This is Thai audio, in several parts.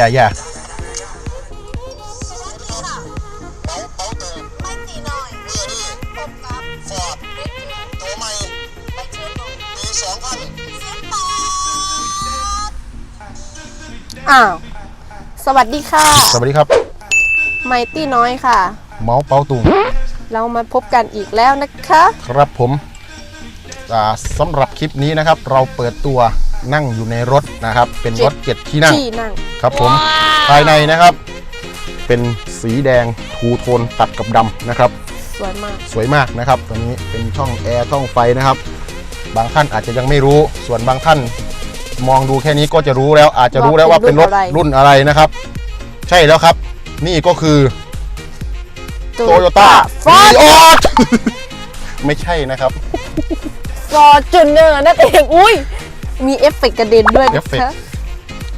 อย่าอย่าไม่ตีหน่อยพบกับฟอร์ดตัวใหม่ไปเชิญหน่อยปีสองพันเสียงปอดอ้าว สวัสดีค่ะ สวัสดีครับ ไมตี้น้อยค่ะ เมาส์เปาตุงเรามาพบกันอีกแล้วนะคะ ครับผมอ่าสำหรับคลิปนี้นะครับ เราเปิดตัว นั่งอยู่ในรถนะครับ เป็นรถเจ็ดที่นั่งที่นั่งครับผมภายในนะครับ เป็นสีแดงทูโทนตัดกับดำนะครับ สวยมากสวยมากนะครับตัวนี้เป็นช่องแอร์ช่องไฟนะครับ บางท่านอาจจะยังไม่รู้ส่วนบางท่าน มองดูแค่นี้ก็จะรู้แล้ว อาจจะรู้แล้วว่าเป็นรถรุ่นอะไรนะครับ ใช่แล้วครับ นี่ก็คือโตโยต้าฟอร์วีออไม่ใช่นะครับฟอร์จูเนอร์นั่นเองอุ้ย มีเอฟเฟกต์กระเด็นด้วยเอนะฟเฟกต์คะ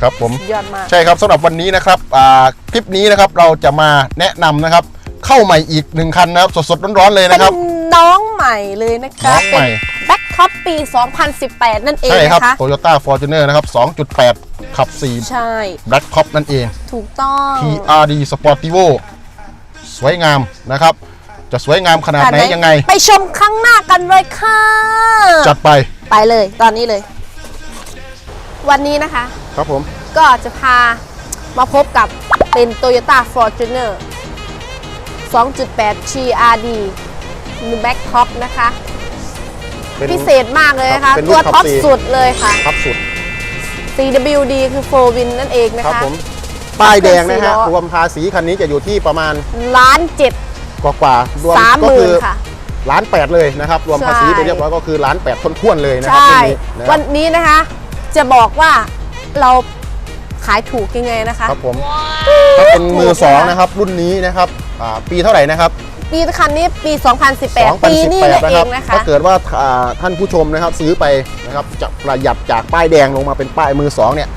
ครับผม ยอดมาก ใช่ครับสำหรับวันนี้นะครับอ่าคลิปนี้นะครับเราจะมาแนะนำนะครับ เข้าใหม่อีกหนึ่งคันนะครับ สดๆร้อนๆเลยเป็นนะครับน้องใหม่เลยนะคะน้องใหม่แบ็คท็อปปี 2018 นั่นเองใช่ครับ นะคะ Toyota Fortuner นะครับ 2.8 ขับ 4 ใช่ Black Top นั่นเอง ถูกต้อง TRD Sportivo สวยงามนะครับ จะสวยงามขนาดไหนยังไง ไปชมข้างหน้ากันเลยค่ะ จัดไป ไปเลยตอนนี้เลย วันนี้นะคะ ครับผม ก็จะพามาพบกับเป็น Toyota Fortuner 2.8 TRD Back Top นะคะ เป็น พิเศษมากเลยนะคะเป็นรุ่ตัวนขับท็อปสี่ สุดเลยค่ะ ครับสุด CWD คือ 4 Win นั่นเองนะครับคะ ผม ป้ายแดงนะฮะ เครื่องสี่ล้อ รวมภาษีคันนี้จะอยู่ที่ประมาณล้านเจ็ดกว่าๆรวมสามก็หมื่คืนอค่ะ ล้านแปดเลยนะครับ รวมภาษีใช่ ไปเรียบร้อยก็คือล้านแปดท้วนๆเลยนะครับใช่รุ่นนี้นะควัรับนนี้นะคะ จะบอกว่าเราขายถูกยังไงนะคะ ครับผมถ้าเป็นมือสองนะครับ รุ่นนี้นะครับอ่าปีเท่าไหร่นะครับปีคันนี้ปี 2018 ปีนี้นั่นนะเอครังนะคะ ถ้าเกิดว่าอ่าท่านผู้ชมนะครับซื้อไปนะครับจะประหยัดจากป้ายแดงลงมาเป็นป้ายมือสองเนี่ย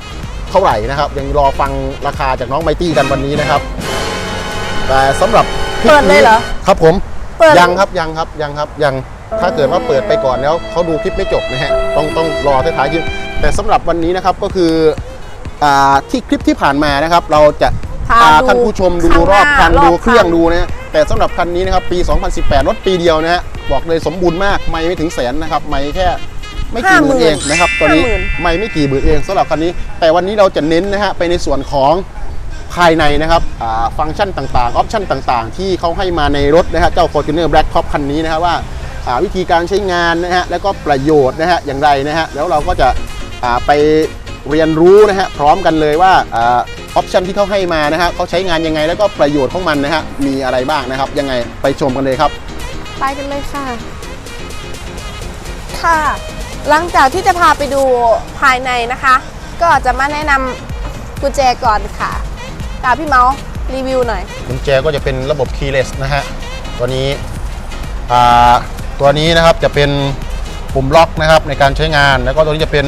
เท่าไหร่นะครับ ยังรอฟังราคาจากน้องไมตี้กันวันนี้นะครับ แต่สำหรับคลิปเปิดเลยนี้เหรอครับผมเปิด ยังครับยังครับยังครับยัง ถ้าเกิดว่าเปิดไปก่อนแล้วเขาดูคลิปไม่จบนะฮะต้องต้องรอท้ายๆคลิปแต่สำหรับวันนี้นะครับก็คืออ่าที่คลิปที่ผ่านมานะครับ เราจะพาพาดูท่านผู้ชมดูข้างหรน้าอบคันรอบดูเครื่องคันดูนะฮะแต่สำหรับคันนี้นะครับปี 2018 รถปีเดียวนะฮะบอกเลยสมบูรณ์มากไม่ไม่ถึงแสนนะครับไม่แค่ไม่กี่หมื่นเองนะครับตอนนี้ห้าหมื่นไม่ไม่กี่หมื่นเองสำหรับคันนี้ แต่วันนี้เราจะเน้นนะฮะไปในส่วนของภายในนะครับอ่าฟังก์ชันต่างๆ ออปชันต่างๆ ที่เขาให้มาในรถนะฮะเจ้า Fortuner Black Top คันนี้นะครับว่าอ่า วิธีการใช้งานนะฮะแล้วก็ประโยชน์นะฮะอย่างไรนะฮะแล้วเราก็จะอ่าไปเรียนรู้นะฮะพร้อมกันเลยว่าออปชันที่เขาให้มานะฮะเขาใช้งานยังไงแล้วก็ประโยชน์ของมันนะฮะมีอะไรบ้างนะครับ ยังไงไปชมกันเลยครับ ไปกันเลยค่ะ ค่ะ หลังจากที่จะพาไปดูภายในนะคะ ก็จะมาแนะนำกุญแจก่อนค่ะตาพี่เมาส์รีวิวหน่อยกุญแจก็จะเป็นระบบ keyless นะฮะตัวนี้อ่า ตัวนี้นะครับจะเป็นปุ่มล็อกนะครับในการใช้งาน แล้วก็ตัวนี้จะเป็น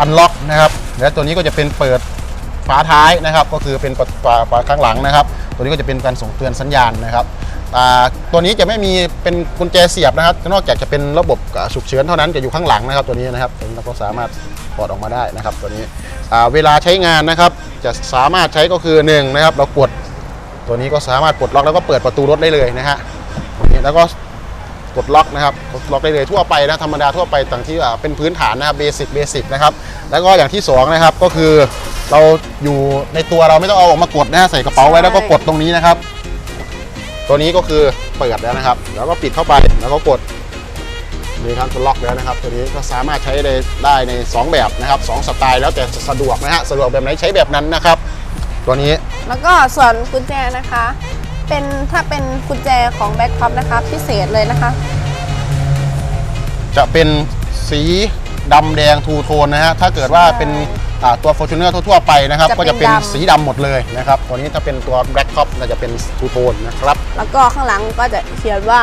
อันล็อกนะครับ และตัวนี้ก็จะเป็นเปิดฝาท้ายนะครับ ก็คือเป็นฝาฝาฝาข้างหลังนะครับ ตัวนี้ก็จะเป็นการส่งเตือนสัญญาณนะครับตัวนี้จะไม่มีเป็นกุญแจเสียบนะครับนอกจากจะเป็นระบบฉุกเฉินเท่านั้นจะอยู่ข้างหลังนะครับตัวนี้นะครับเราก็สามารถถอดออกมาได้นะครับตัวนี้เวลาใช้งานนะครับจะสามารถใช้ก็คือหนึ่งนะครับเรากดตัวนี้ก็สามารถปลดล็อกแล้วก็เปิดประตูรถได้เลยนะฮะแล้วก็ กดล็อกนะครับกดล็อกได้เลยทั่วไปนะธรรมดาทั่วไปต่างที่อ่าเป็นพื้นฐานนะครับเบสิกเบสิกนะครับแล้วก็อย่างที่สองนะครับก็คือเราอยู่ในตัวเราไม่ต้องเอาออกมากดนะฮะใส่กระเป๋าไว้ใช่แล้วก็กดตรงนี้นะครับ ตัวนี้ก็คือเปิดแล้วนะครับ แล้วก็ปิดเข้าไปแล้วก็กดนี่ครับจะล็อกแล้วนะครับ ตัวนี้ก็สามารถใช้ได้ได้ใน 2 แบบนะครับสองสไตล์แล้วแต่สะดวกนะฮะสะดวกแบบไหนใช้แบบนั้นนะครับ ตัวนี้แล้วก็ส่วนกุญแจนะคะ เป็นถ้าเป็นกุญแจของแบ็คท็อปนะคะพิเศษเลยนะคะ จะเป็นสีดำแดงทูโทนนะฮะถ้าเกิดว่าใช่เป็นอ่าตัว Fortuner ทั่วๆไปนะครับ จะเป็นก็จะเป็นดำ สีดำหมดเลยนะครับตัวนี้ถ้าเป็นตัว Black Top น่าจะเป็นทูโทนนะครับ แล้วก็ข้างหลังก็จะเขียนว่า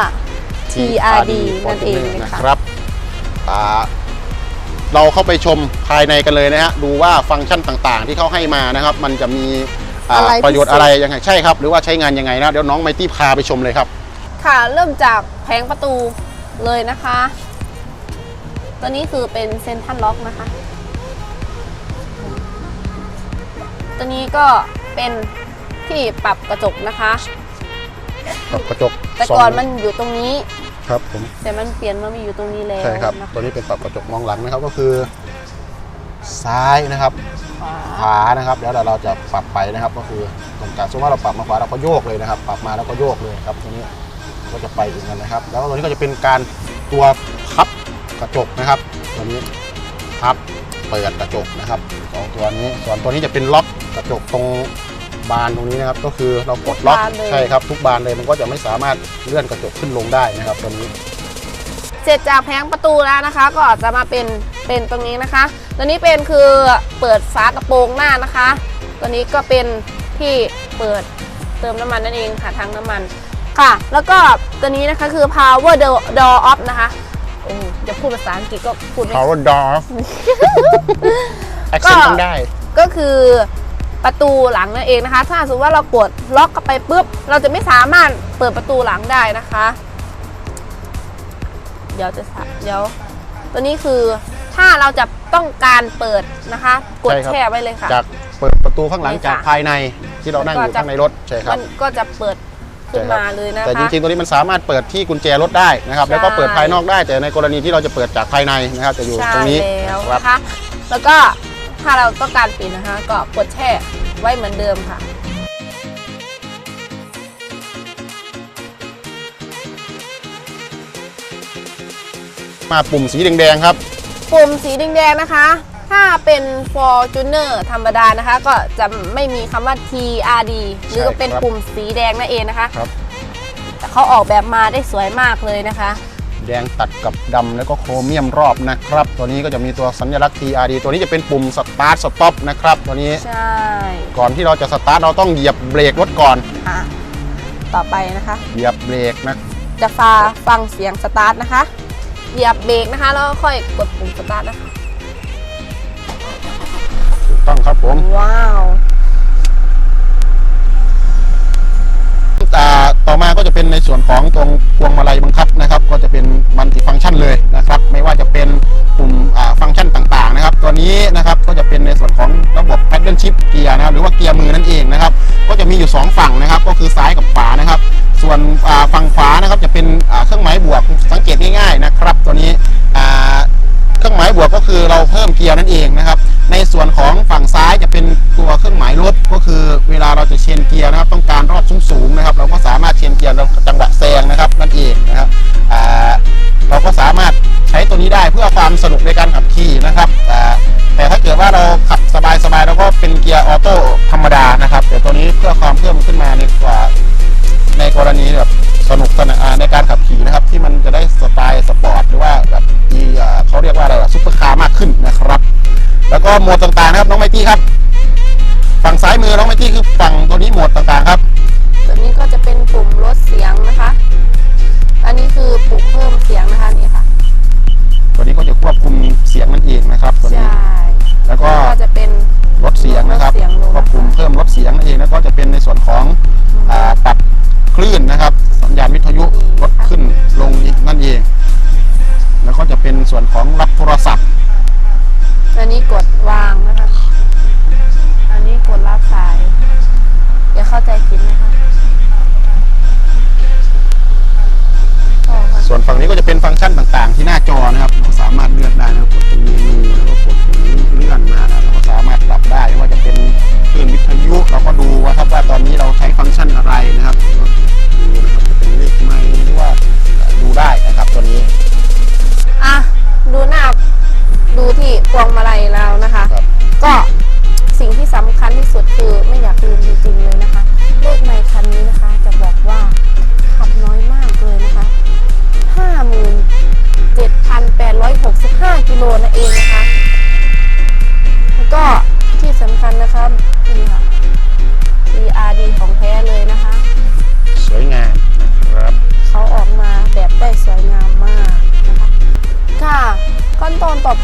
TRD นั่นเอง Fortuner นะนะคะครับอ่าเราเข้าไปชมภายในกันเลยนะฮะดูว่าฟังก์ชันต่างๆ ที่เขาให้มานะครับ มันจะมี อ่าอะไรประโยชน์พิเศษอะไรยังไงใช่ครับ หรือว่าใช้งานยังไงนะเดี๋ยวน้องไมตี้พาไปชมเลยครับ ค่ะเริ่มจากแผงประตูเลยนะคะ ตัวนี้คือเป็นเซนทันล็อกนะคะ ตัวนี้ก็เป็นที่ปรับกระจกนะคะปรับกระจกแต่สงก่อนมันอยู่ตรงนี้ครับผมแต่มันเปลี่ยนมามาอยู่ตรงนี้แล้วใช่ครับนะตัวนี้เป็นปรับกระจกมองหลังนะครับก็คือ ซ้ายนะครับ ขวาขวานะครับแล้วเดี๋ยวเราจะปรับไปนะครับก็คือตรงกลางสมมติว่าเราปรับมาขวาเราก็โยกเลยนะครับ ปรับมาแล้วก็โยกเลยครับตัวนี้ก็จะไปอีกกันนะครับ แล้วตัวนี้ก็จะเป็นการตัวพับกระจกนะครับ ตัวนี้พับเปิดกระจกนะครับสองตัวนี้ส่วนตัวนี้จะเป็นล็อกกระจกตรงบานตรงนี้นะครับ ก็คือเรากดล็อกใช่ครับทุกบานเลยมันก็จะไม่สามารถเลื่อนกระจกขึ้นลงได้นะครับตัวนี้ เสร็จจากแผงประตูแล้วนะคะ ก็จะมาเป็น เป็นตรงนี้นะคะ ตัวนี้เป็นคือเปิดฝากระโปรงหน้านะคะ ตัวนี้ก็เป็นที่เปิดเติมน้ำมันนั่นเองค่ะทางน้ำมันค่ะ แล้วก็ตัวนี้นะคะคือ power door door off นะคะโอ้จะพูดภาษาอังกฤษก็พูดไม่ power door off accent ต้องได้ ก็คือประตูหลังนั่นเองนะคะ ถ้าสมมติว่าเรากดล็อกเข้าไปปุ๊บ เราจะไม่สามารถเปิดประตูหลังได้นะคะ เดี๋ยวจะสะเดี๋ยว ตัวนี้คือ ถ้าเราจะต้องการเปิดนะคะ กดใช่ครับ แช่ไว้เลยค่ะ จากเปิดประตูข้างหลังนี่ค่ะ จากภายในที่เรานั่งอยู่ก็จะข้างในรถใช่ครับ มันก็จะเปิดขึ้นใช่ครับ มาเลยนะคะ แต่จริงๆตัวนี้มันสามารถเปิดที่กุญแจรถได้นะครับ ใช่ แล้วก็เปิดภายนอกได้ แต่ในกรณีที่เราจะเปิดจากภายในนะครับ จะอยู่ใช่ตรงนี้แล้วครับนะคะ แล้วก็ถ้าเราต้องการปิดนะคะ ก็กดแช่ไว้เหมือนเดิมค่ะ มาปุ่มสีแดงๆครับ ปุ่มสีแดงๆนะคะ ถ้าเป็น Fortuner ธรรมดานะคะ ก็จะไม่มีคำว่า TRD หรือก็เป็นใช่ครับปุ่มสีแดงนั่นเองนะคะครับ แต่เขาออกแบบมาได้สวยมากเลยนะคะ แดงตัดกับดำแล้วก็โครเมียมรอบนะครับ ตัวนี้ก็จะมีตัวสัญลักษณ์ TRD ตัวนี้จะเป็นปุ่มสตาร์ทสต็อปนะครับ ตัวนี้ใช่ก่อนที่เราจะสตาร์ทเราต้องเหยียบเบรกรถก่อน อะต่อไปนะคะ เหยียบเบรกนะจะฟาฟังเสียงสตาร์ทนะคะ เหยียบเบรกนะคะ แล้วก็ค่อยกดปุ่มสตาร์ทนะคะ ถูกต้องครับผมว้าว อ่าต่อมาก็จะ ก็โหมดต่างๆนะครับน้องไมตี้ครับ ฝั่งซ้ายมือน้องไมตี้คือฝั่งตัวนี้โหมดต่างๆครับ ตัวนี้ก็จะเป็นปุ่มลดเสียงนะคะ อันนี้คือปุ่มเพิ่มเสียงนะคะนี่ค่ะ ตัวนี้ก็จะควบคุมเสียงนั่นเองนะครับตัวใช่นี้แล้วก็ก็จะเป็นลดเสียงนะครับลดเสียงลง ควบคุมเพิ่มลดเสียงนั่นเองแล้วก็จะเป็นในส่วนของ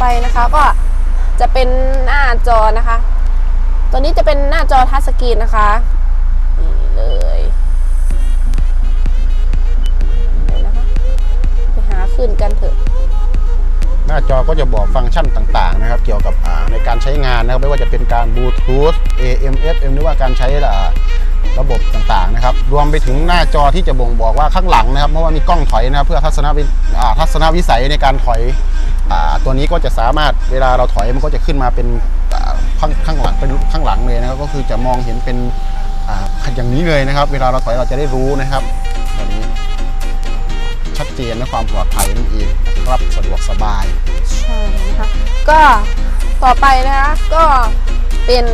ไปนะคะ ก็จะเป็นหน้าจอนะคะ ตัวนี้จะเป็นหน้าจอทัชสกรีนนะคะนี่เลยเดี๋ยวนะคะไปหาขึ้นกันเถอะ หน้าจอก็จะบอกฟังก์ชันต่างๆนะครับ เกี่ยวกับอ่าในการใช้งานนะครับไม่ว่าจะเป็นการบลูทูธ AM FM หรือว่าการใช้อ่า ระบบต่างๆนะครับ รวมไปถึงหน้าจอที่จะบ่งบอกว่าข้างหลังนะครับ เพราะว่ามีกล้องถอยนะครับเพื่อทัศนวิทัศนวิสัยในการถอยอตัวนี้ก็จะสามารถเวลาเราถอยมันก็จะขึ้นมาเป็นข้างข้างหลังเป็นข้างหลังเลยนะครับก็คือจะมองเห็นเป็นอ่าอย่างนี้เลยนะครับ เวลาเราถอยเราจะได้รู้นะครับแบบนี้ชัดเจนและความปลอดภัยนั่นเองนะครับสะดวกสบายใช่นะคะก็ต่อไปนะคะก็เป็น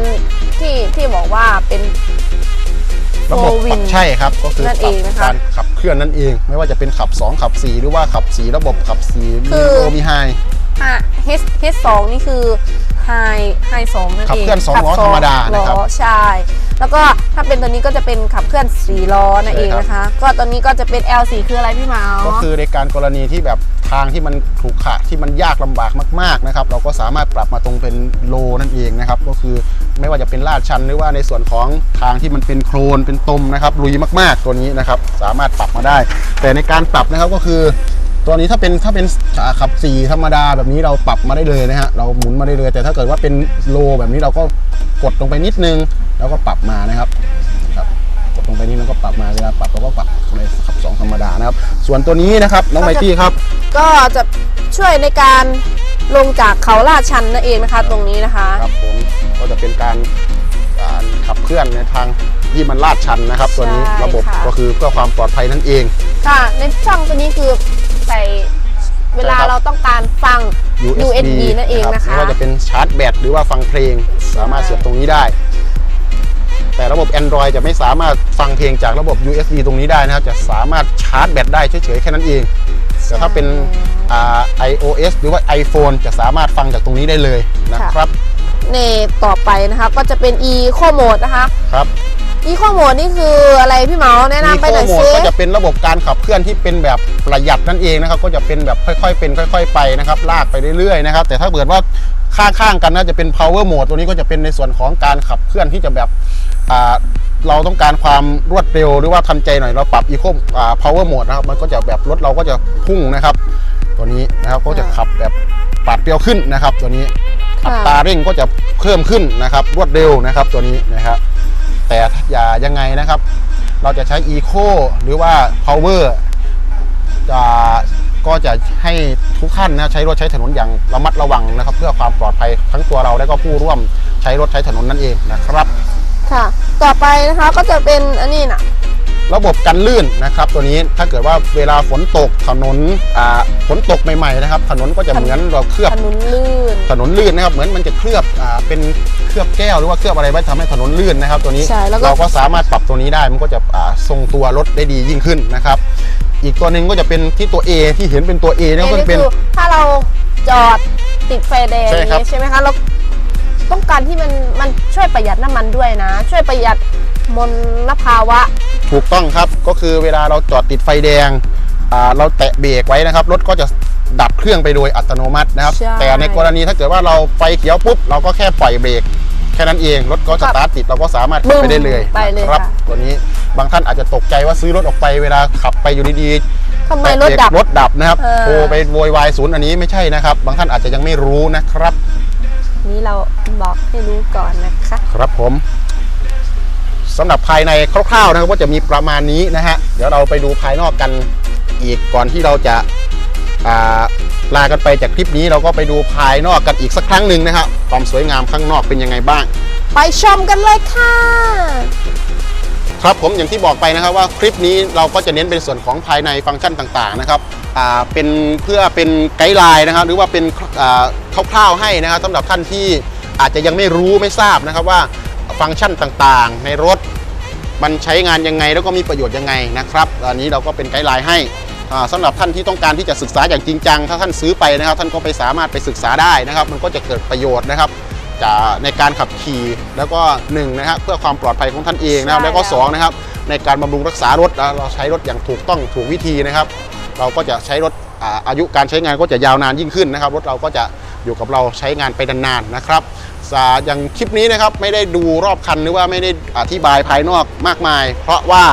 ที่ที่บอกว่าเป็น ระบบ Four Win ใช่ครับก็คือนั่นเองนะคะ การขับเคลื่อนนั่นเอง ไม่ว่าจะเป็นขับ 2 ขับ 4 หรือว่าขับ 4 ระบบขับ4มีคือโลมีไฮอะ H H สองนี่คือไฮไฮสองนั่นเองขับเคลื่อนสองล้อธรรมดานะครับ ล้อใช่ แล้วก็ถ้าเป็นตัวนี้ก็จะเป็นขับเคลื่อนสี่ล้อนั่นเองนะคะ ก็ตัวนี้ก็จะเป็น L4 คืออะไรพี่เมาก็คือในการกรณีที่แบบทางที่มันขรุขระที่มันยากลำบากมากๆนะครับ เราก็สามารถปรับมาตรงเป็นโลนั่นเองนะครับ ก็คือไม่ว่าจะเป็นลาดชันหรือว่าในส่วนของทางที่มันเป็นโครนเป็นตมนะครับลุยมากๆตัวนี้นะครับ สามารถปรับมาได้ แต่ในการปรับนะครับก็คือ ตัวนี้ถ้าเป็นถ้าเป็นอ่าขับสีธรรมดาแบบนี้เราปรับมาได้เลยนะฮะเราหมุนมาได้เลย แต่ถ้าเกิดว่าเป็นโลแบบนี้เราก็กดลงไปนิดนึง แล้วก็ปรับมานะครับครับกดลงไปนิดนึงก็ปรับมาเวลาปรับเราก็ปรับในขับสองธรรมดานะครับ ส่วนตัวนี้นะครับน้องไมตี้ครับ ก็จะช่วยในการลงจากเขาลาดชันนั่นเองนะคะ ตรงนี้นะคะครับผมก็จะเป็นการการขับเคลื่อนในทางที่มันลาดชันนะครับ ตัวนี้ใช่ระบบค่ะก็คือเพื่อความปลอดภัยนั่นเองค่ะ ในช่องตัวนี้คือใส่เวลาใช่ ครับเราต้องการฟัง USB นั่นเองรับนะคะไม่ว่าจะเป็นชาร์จแบตหรือว่าฟังเพลงสามารถเสียบตรงนี้ได้ แต่ระบบ Android จะไม่สามารถฟังเพลงจากระบบ USB ตรงนี้ได้นะครับ จะสามารถชาร์จแบตได้เฉยๆแค่นั้นเอง แต่ถ้าเป็นอ่า iOS หรือว่า iPhone จะสามารถฟังจากตรงนี้ได้เลยนะครับในต่อไปนะคะก็จะเป็น Eco Mode นะคะ ครับ Eco Mode นี่คืออะไรพี่เหมาแนะนำไปหน่อยโหมซิดก็จะเป็นระบบการขับเคลื่อนที่เป็นแบบประหยัดนั่นเองนะครับ ก็จะเป็นแบบค่อยๆเป็นค่อยๆไปนะครับ ลากไปเรื่อยๆนะครับ แต่ถ้าเกิดว่าข้างๆกันน่าจะเป็น power mode ตัวนี้ก็จะเป็นในส่วนของการขับเคลื่อนที่จะแบบอ่าเราต้องการความรวดเร็วหรือว่าทันใจหน่อยเราปรับ eco อ่า power mode นะครับ มันก็จะแบบรถเราก็จะพุ่งนะครับ ตัวนี้นะครับก็จะขับแบบปาดเปรียวขึ้นนะครับ ตัวนี้อัตราเร่งก็จะเพิ่มขึ้นนะครับ รวดเร็วนะครับตัวนี้นะครับ แต่อย่ายังไงนะครับ เราจะใช้ Eco หรือว่า Power จะก็จะให้ทุกท่านนะใช้รถใช้ถนนอย่างระมัดระวังนะครับ เพื่อความปลอดภัยทั้งตัวเราและก็ผู้ร่วมใช้รถใช้ถนนนั่นเองนะครับ ค่ะ ต่อไปนะคะก็จะเป็นอันนี้นะ ระบบกันลื่นนะครับ ตัวนี้ถ้าเกิดว่าเวลาฝนตกถนนอ่าฝนตกใหม่ๆนะครับ ถนนก็จะเหมือนเราเคลือบถนนลื่น ถนนลื่นนะครับเหมือนมันจะเคลือบอ่าเป็นเคลือบแก้วหรือว่าเคลือบอะไรไว้ทำให้ถนนลื่นนะครับ ตัวนี้ใช่แล้วก็ เราก็สามารถปรับตัวนี้ได้มันก็จะอ่าทรงตัวรถได้ดียิ่งขึ้นนะครับ อีกตัวหนึ่งก็จะเป็นที่ตัว A ที่เห็นเป็นตัว A เนี่ยก็นี่จะเป็น คือถ้าเราจอดติดไฟแดงใช่ครับ อย่างนี้ใช่ไหมคะเราต้องการที่มันมันช่วยประหยัดน้ำมันด้วยนะ ช่วยประหยัดมลภาวะ ถูกต้องครับก็คือเวลาเราจอดติดไฟแดงอ่าเราแตะเบรกไว้นะครับ รถก็จะดับเครื่องไปโดยอัตโนมัตินะครับใช่แต่ในกรณีถ้าเกิดว่าเราไฟเขียวปุ๊บ เราก็แค่ปล่อยเบรกแค่นั้นเอง รถก็สตาร์ทติดเราก็สามารถขับไปได้เลยไปเลยนะครับค่ะตัวนี้บางท่านอาจจะตกใจว่าซื้อรถออกไปเวลาขับไปอยู่ดีๆทำไมแตะรถเบรกดับรถดับนะครับเออโทรไปโวยวายศูนย์อันนี้ไม่ใช่นะครับ บางท่านอาจจะยังไม่รู้นะครับ นี้เราบอกให้รู้ก่อนนะคะ ครับผม สำหรับภายในคร่าวๆนะครับก็จะมีประมาณนี้นะฮะเดี๋ยวเราไปดูภายนอกกันอีกก่อนที่เราจะอ่าลากันไปจากคลิปนี้เราก็ไปดูภายนอกกันอีกสักครั้งหนึ่งนะครับความสวยงามข้างนอกเป็นยังไงบ้าง ไปชมกันเลยค่ะ ครับผมอย่างที่บอกไปนะครับว่าคลิปนี้เราก็จะเน้นเป็นส่วนของภายในฟังก์ชันต่างๆนะครับอ่าเป็นเพื่อเป็นไกด์ไลน์นะครับ หรือว่าเป็นอ่าคร่าวๆให้นะครับสำหรับท่านที่อาจจะยังไม่รู้ไม่ทราบนะครับว่า ฟังก์ชันต่างๆ ในรถ มันใช้งานยังไงแล้วก็มีประโยชน์ยังไงนะครับอันนี้เราก็เป็นไกด์ไลน์ให้อ่าสำหรับท่านที่ต้องการที่จะศึกษาอย่างจริงจังถ้าท่านซื้อไปนะครับ ท่านก็ไปสามารถไปศึกษาได้นะครับ มันก็จะเกิดประโยชน์นะครับจะในการขับขี่แล้วก็หนึ่งนะครับเพื่อความปลอดภัยของท่านเองนะครับ แล้วก็แล้วสองนะครับในการบำรุงรักษารถเราใช้รถอย่างถูกต้องถูกวิธีนะครับ เราก็จะใช้รถอายุการใช้งานก็จะยาวนานยิ่งขึ้นนะครับ รถเราก็จะอยู่กับเราใช้งานไปนานๆนะครับ อย่างคลิปนี้นะครับไม่ได้ดูรอบคันหรือว่าไม่ได้อธิบายภายนอกมากมาย เพราะว่า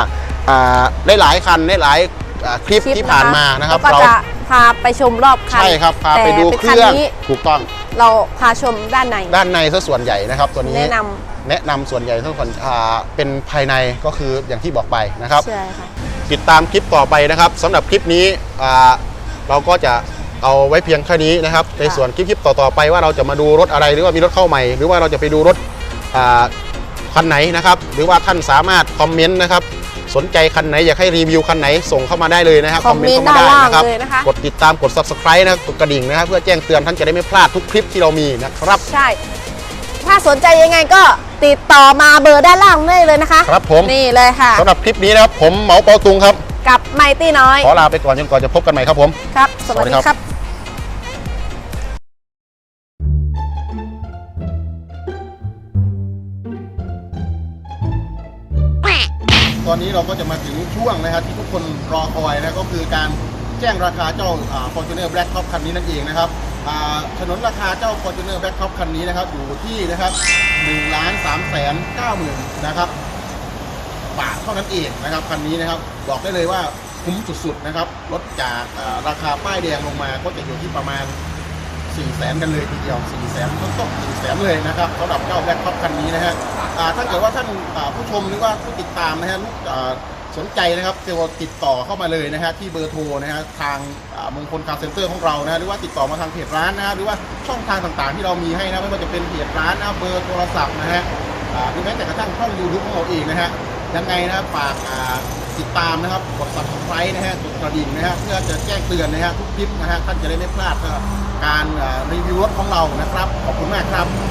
อ่าได้หลายคันได้หลายอ่าคลิปคลิปที่ผ่านมานะครับแล้วก็เราจะพาไปชมรอบคันใช่ครับพาไปดูแต่เคป็นรื่องนนี้ถูกต้องเราพาชมด้านใน ด้านในซะส่วนใหญ่นะครับ ตัวนี้แนะนำแนะนำส่วนใหญ่ทั้งส่วนอ่าเป็นภายในก็คืออย่างที่บอกไปนะครับใช่ค่ะติดตามคลิปต่อไปนะครับสำหรับคลิปนี้อ่าเราก็จะ เอาไว้เพียงแค่นี้นะครับ ในส่วนคลิปคลิปต่อๆไปว่าเราจะมาดูรถอะไรหรือว่ามีรถเข้าใหม่ หรือว่าเราจะไปดูรถอ่าคันไหนนะครับ หรือว่าท่านสามารถคอมเมนต์นะครับสนใจคันไหนอยากให้รีวิวคันไหนส่งเข้ามาได้เลยนะครับคอมเมนต์เข้ามาได้ด้านล่างนะครับเลยนะคะกดติดตามกด subscribe นะครับกดกระดิ่งนะครับ เพื่อแจ้งเตือนท่านจะได้ไม่พลาดทุกคลิปที่เรามีนะครับ ใช่ ถ้าสนใจยังไงก็ติดต่อมาเบอร์ด้านล่างได้เลยนะคะ ครับผมนี่เลยค่ะสำหรับคลิปนี้นะครับผมเหมาเปาตุงครับ กับไมตี้น้อย ขอลาไปก่อนจนกว่าจะพบกันใหม่ครับผม ครับ สวัสดีสวัสดีครับ ตอนนี้เราก็จะมาถึงช่วงนะครับที่ทุกคนรอคอยนะก็คือการแจ้งราคาเจ้า Fortuner Black Top คันนี้นั่นเองนะครับถนนราคาเจ้า Fortuner Black Top คันนี้นะครับอยู่ที่นะครับ1ล้าน3แสน9หมื่นนะครับบาทเท่านั้นเองนะครับคันนี้นะครับบอกได้เลยว่าคุ้มสุดๆนะครับลดจากราคาป้ายแดงลงมาก็จะอยู่ที่ประมาณ 4 0 0แสนกันเลยทีเดียว4 0 0แสนต้นต้น4แสนเลยนะครับสำหรับเจ้าแบล็คท็อปคันนี้นะฮะถ้าเกิดว่าท่านผู้ชมหรือว่าผู้ติดตามนะฮะลูกสนใจนะครับเจะติดต่อเข้ามาเลยนะฮะที่เบอร์โทรนะฮะทางมงคลคาร์เซ็นเตอร์ของเรานะหรือว่าติดต่อมาทางเพจร้านนะฮะหรือว่าช่องทางต่างๆ ที่เรามีให้นะไม่ว่าจะเป็นเพจร้านนะเบอร์โทรศัพท์นะฮะหรือแม้แต่กระทั่งช่องยูทูบของเราเองนะฮะยังไงนะฝากติดตามนะครับกด subscribe นะฮะกดกระดิ่งนะฮะเพื่อจะแจ้งเตือนนะฮะทุกคลิปนะฮะท่านจะได้ไม่พลาดนะครับ การรีวิวรถของเรานะครับ ขอบคุณมากครับ